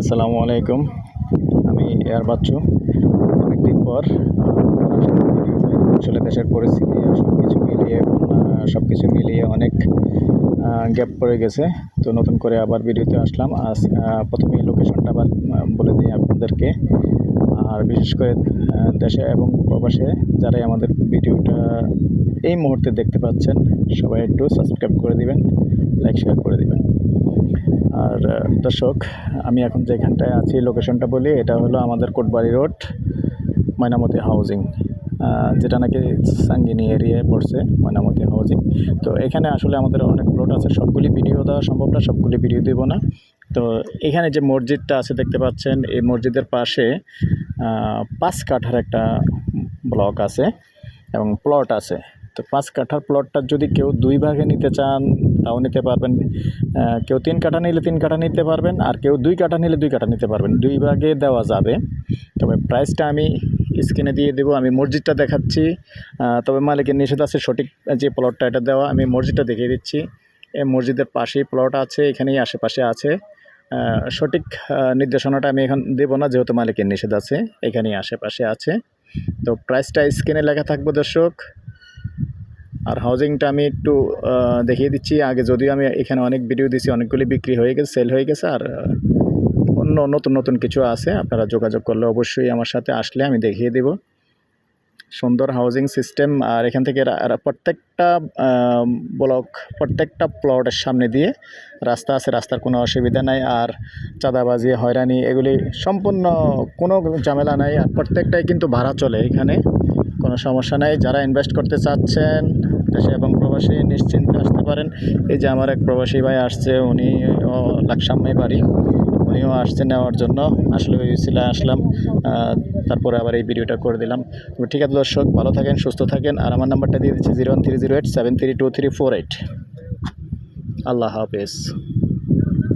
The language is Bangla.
আসসালামু আলাইকুম। আমি এয়ার বাচ্চু। অনেকদিন পর আসলে দেশের পরিস্থিতি সব কিছু মিলিয়ে সব কিছু মিলিয়ে অনেক গ্যাপ পড়ে গেছে। তো নতুন করে আবার ভিডিওতে আসলাম। আজ প্রথমেই লোকেশনটা আবার বলে দিই আপনাদেরকে। আর বিশেষ করে দেশে এবং প্রবাসে যারাই আমাদের ভিডিওটা এই মুহূর্তে দেখতে পাচ্ছেন, সবাই একটু সাবস্ক্রাইব করে দিবেন লাইক শেয়ার করে দিবেন। আর দর্শক, আমি এখন যেখানটায় আছি লোকেশনটা বলি, এটা হলো আমাদের কোটবাড়ি রোড ময়নামতি হাউজিং যেটা নাকি সাঙ্গিনী এরিয়ায় পড়ছে, ময়নামতি হাউজিং তো এখানে আসলে আমাদের অনেক প্লট আছে, সবগুলি ভিডিও দেওয়া সম্ভব না, সবগুলি ভিডিও দেব না। তো এখানে যে মসজিদটা আছে, দেখতে পাচ্ছেন, এই মসজিদের পাশে পাঁচ কাঠার একটা ব্লক আছে এবং প্লট আছে। তো পাঁচ কাঠার প্লটটা যদি কেউ দুই ভাগে নিতে চান তাও নিতে পারবেন। কেউ তিন কাঠা নিলে তিন কাঠা নিতে পারবেন আর কেউ দুই কাঠা নিলে দুই কাঠা নিতে পারবেন। দুই ভাগে দেওয়া যাবে। তবে প্রাইসটা আমি স্ক্রিনে দিয়ে দেবো, আমি মসজিদটা দেখাচ্ছি। তবে মালিকের নিষেধ আছে, সঠিক যে প্লটটা এটা দেওয়া, আমি মসজিদটা দেখিয়ে দিচ্ছি। এই মসজিদের পাশেই প্লট আছে, এখানেই আশেপাশে আছে। সঠিক নির্দেশনাটা আমি এখন দেবো না, যেহেতু মালিকের নিষেধ আছে, এখানেই আশেপাশে আছে। তো প্রাইসটা স্ক্রিনে লেখা থাকবে, দর্শক। আর হাউজিংটা আমি একটু দেখিয়ে দিচ্ছি। আগে যদিও আমি এখানে অনেক ভিডিও দিচ্ছি অনেকগুলি বিক্রি হয়ে গেছে সেল হয়ে গেছে, আর অন্য, নতুন নতুন কিছু আছে। আপনারা যোগাযোগ করলে অবশ্যই আমার সাথে আসলে আমি দেখিয়ে দেব। সুন্দর হাউজিং সিস্টেম আর এখান থেকে প্রত্যেকটা ব্লক প্রত্যেকটা প্লটের সামনে দিয়ে রাস্তা আছে, রাস্তার কোনো অসুবিধা নাই। আর চাঁদাবাজি, হয়রানি, এগুলি সম্পূর্ণ কোনো ঝামেলা নাই। আর প্রত্যেকটাই কিন্তু ভাড়া চলে এখানে। কোনো সমস্যা নাই। যারা ইনভেস্ট করতে চাচ্ছেন, দেশে এবং প্রবাসী, নিশ্চিন্তে আসতে পারেন। এই যে আমার এক প্রবাসী ভাই আসছে, উনি লাকসামে বাড়ি। উনিও আসছে নেওয়ার জন্য। আসলে ওই ছিল আসলাম তারপরে আবার এই ভিডিওটা করে দিলাম। ঠিক আছে দর্শক, ভালো থাকেন, সুস্থ থাকেন। আর আমার নাম্বারটা দিয়ে দিচ্ছি zero one three zero eight, seven three two three four eight. আল্লাহ হাফেজ।